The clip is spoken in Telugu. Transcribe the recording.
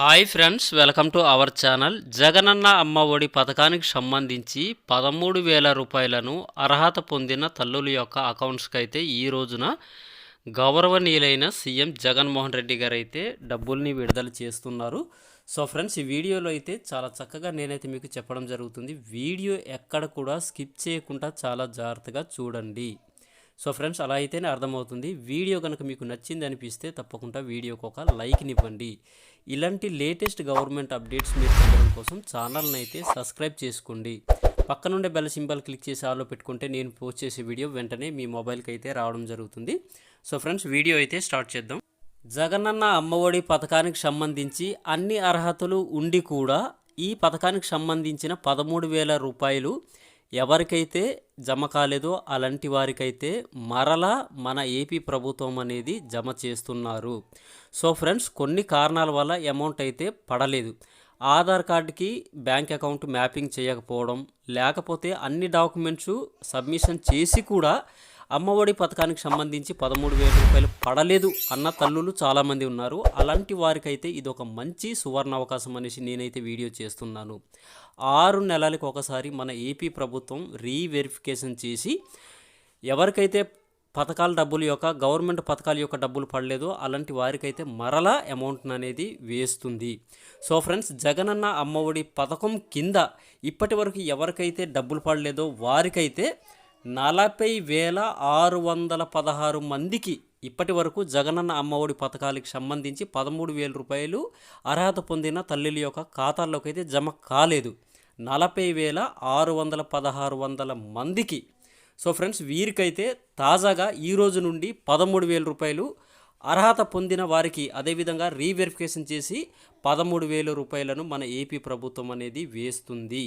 Hi friends welcome to our channel. Jagananna Amma Vodi పథకానికి సంబంధించి పదమూడు వేల రూపాయలను అర్హత పొందిన తల్లుల యొక్క అకౌంట్స్కి అయితే ఈ రోజున గౌరవనీయులైన సీఎం జగన్మోహన్ రెడ్డి గారు అయితే డబ్బుల్ని విడుదల చేస్తున్నారు. సో ఫ్రెండ్స్ ఈ వీడియోలో అయితే చాలా చక్కగా నేనైతే మీకు చెప్పడం జరుగుతుంది. వీడియో ఎక్కడ కూడా స్కిప్ చేయకుండా చాలా జాగ్రత్తగా చూడండి. సో ఫ్రెండ్స్ అలా అయితేనే అర్థమవుతుంది. వీడియో కనుక మీకు నచ్చింది అనిపిస్తే తప్పకుండా వీడియోకి ఒక లైక్నివ్వండి ఇలాంటి లేటెస్ట్ గవర్నమెంట్ అప్డేట్స్ మీరు పొందడం కోసం ఛానల్ని అయితే సబ్స్క్రైబ్ చేసుకోండి. పక్కనుండే బెల్ సింబల్ క్లిక్ చేసి ఆలో పెట్టుకుంటే నేను పోస్ట్ చేసే వీడియో వెంటనే మీ మొబైల్కి అయితే రావడం జరుగుతుంది. సో ఫ్రెండ్స్ వీడియో అయితే స్టార్ట్ చేద్దాం. జగనన్న అమ్మఒడి పథకానికి సంబంధించి అన్ని అర్హతలు ఉండి కూడా ఈ పథకానికి సంబంధించిన పదమూడు వేల రూపాయలు ఎవరికైతే జమ కాలేదో అలాంటి వారికైతే మరలా మన ఏపీ ప్రభుత్వం అనేది జమ చేస్తున్నారు. సో ఫ్రెండ్స్ కొన్ని కారణాల వల్ల అమౌంట్ అయితే పడలేదు. ఆధార్ కార్డుకి బ్యాంక్ అకౌంట్ మ్యాపింగ్ చేయకపోవడం లేకపోతే అన్ని డాక్యుమెంట్స్ సబ్మిషన్ చేసి కూడా అమ్మఒడి పథకానికి సంబంధించి పదమూడు వేల రూపాయలు పడలేదు అన్న తల్లులు చాలామంది ఉన్నారు. అలాంటి వారికైతే ఇది ఒక మంచి సువర్ణ అవకాశం అనేసి నేనైతే వీడియో చేస్తున్నాను. ఆరు నెలలకు ఒకసారి మన ఏపీ ప్రభుత్వం రీవెరిఫికేషన్ చేసి ఎవరికైతే పథకాల డబ్బుల యొక్క గవర్నమెంట్ పథకాల యొక్క డబ్బులు పడలేదో అలాంటి వారికైతే మరలా అమౌంట్ అనేది వేస్తుంది. సో ఫ్రెండ్స్ జగనన్న అమ్మఒడి పథకం కింద ఇప్పటి వరకు ఎవరికైతే డబ్బులు పడలేదో వారికైతే నలభై వేల ఆరు వందల పదహారు మందికి ఇప్పటి వరకు జగనన్న అమ్మఒడి పథకాలకు సంబంధించి పదమూడు వేల రూపాయలు అర్హత పొందిన తల్లుల యొక్క ఖాతాల్లోకి అయితే జమ కాలేదు. నలభై వేల ఆరు వందల పదహారు వందల మందికి. సో ఫ్రెండ్స్ వీరికైతే తాజాగా ఈ రోజు నుండి పదమూడు వేల రూపాయలు అర్హత పొందిన వారికి అదేవిధంగా రీవెరిఫికేషన్ చేసి పదమూడు వేల రూపాయలను మన ఏపీ ప్రభుత్వం అనేది వేస్తుంది.